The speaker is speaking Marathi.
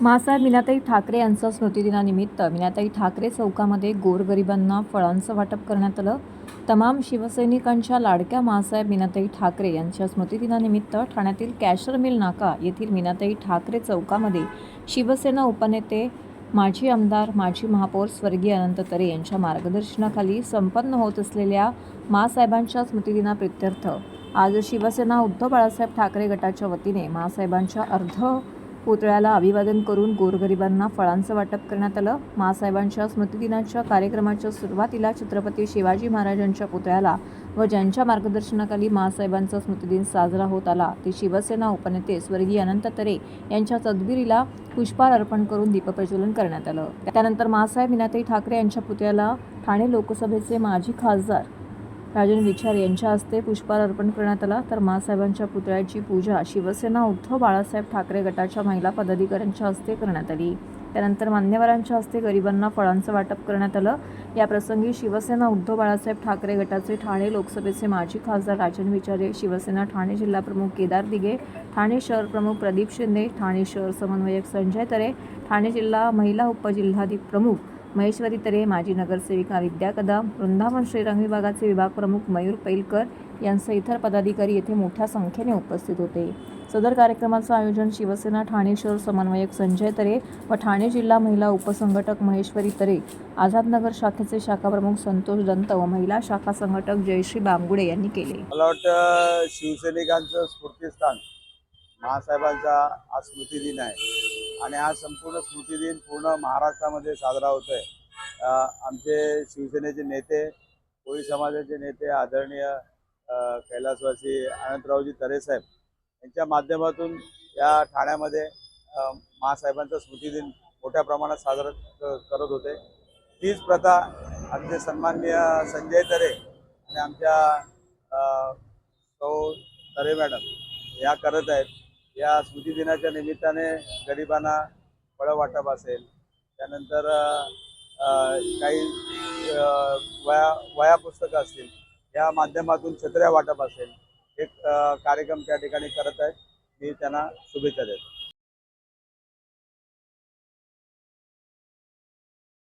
मासाहेब मीनाताई ठाकरे यांचा स्मृतिदिनानिमित्त मीनाताई ठाकरे चौकामध्ये गोरगरिबांना फळांचं वाटप करण्यात आलं. तमाम शिवसैनिकांच्या लाडक्या मासाहेब मीनाताई ठाकरे यांच्या स्मृतिदिनानिमित्त ठाण्यातील कॅशर मिल नाका येथील मीनाताई ठाकरे चौकामध्ये शिवसेना उपनेते माजी आमदार माजी महापौर स्वर्गीय अनंत तरे यांच्या मार्गदर्शनाखाली संपन्न होत असलेल्या मासाहेबांच्या स्मृतिदिनाप्रित्यर्थ आज शिवसेना उद्धव बाळासाहेब ठाकरे गटाच्या वतीने मासाहेबांच्या अर्ध पुतळ्याला अभिवादन करून गोरगरिबांना फळांचं वाटप करण्यात आलं. मासाहेबांच्या स्मृतिदिनाच्या कार्यक्रमाच्या सुरुवातीला छत्रपती शिवाजी महाराजांच्या पुतळ्याला व ज्यांच्या मार्गदर्शनाखाली मासाहेबांचा स्मृतिदिन साजरा होत आला ते शिवसेना उपनेते स्वर्गीय अनंत तरे यांच्या तदबिरीला पुष्पार अर्पण करून दीपप्रज्वलन करण्यात आलं. त्यानंतर मासाहेब मीनाताई ठाकरे यांच्या पुतळ्याला ठाणे लोकसभेचे माजी खासदार राजन विचार यांच्या हस्ते पुष्पहार अर्पण करण्यात आला. तर मासाहेबांच्या पुतळ्याची पूजा शिवसेना उद्धव बाळासाहेब ठाकरे गटाच्या महिला पदाधिकाऱ्यांच्या हस्ते करण्यात आली. त्यानंतर मान्यवरांच्या हस्ते गरिबांना फळांचं वाटप करण्यात आलं. याप्रसंगी शिवसेना उद्धव बाळासाहेब ठाकरे गटाचे ठाणे लोकसभेचे माजी खासदार राजन विचारे शिवसेना ठाणे जिल्हाप्रमुख केदार दिघे ठाणे शहर प्रमुख प्रदीप शिंदे ठाणे शहर समन्वयक संजय तरे ठाणे जिल्हा महिला उपजिल्हाधिक प्रमुख महेश्वरी तरे माजी नगरसेविका विद्या कदम वृंदावन श्रीरंग विभागाचे विभाग प्रमुख मयूर पैलकर यांसह इतर पदाधिकारी येथे मोठ्या संख्येने उपस्थित होते. सदर कार्यक्रमाचं आयोजन शिवसेना ठाणे शहर समन्वयक संजय तरे व ठाणे जिल्हा महिला उपसंघटक महेश्वरी तरे आझादनगर शाखेचे शाखाप्रमुख संतोष दंत व महिला शाखा संघटक जयश्री बांबुडे यांनी केले. मला वाटतं शिवसैनिकांचं स्फूर्तीस्थान महासाहेबांचा आज स्मृतिदिन आहे. आणि हा संपूर्ण स्मृतिदिन पूर्ण महाराष्ट्रामध्ये साजरा होतो आहे आमचे शिवसेनेचे नेते कोळी समाजाचे नेते आदरणीय कैलासवासी अनंतरावजी तरेसाहेब यांच्या माध्यमातून या ठाण्यामध्ये अ, महासाहेबांचा स्मृतिदिन मोठ्या प्रमाणात साजरा करत होते. तीच प्रथा आमचे सन्माननीय संजय तरे आणि आमच्या सौ तरे मॅडम या करत आहेत. या स्मृतिदिनाच्या निमित्ताने गरिबांना फळं वाटप असेल. त्यानंतर काही वया वया पुस्तकं असतील या माध्यमातून छत्र्या वाटप असेल. एक कार्यक्रम त्या ठिकाणी करत आहेत. मी त्यांना शुभेच्छा देतो.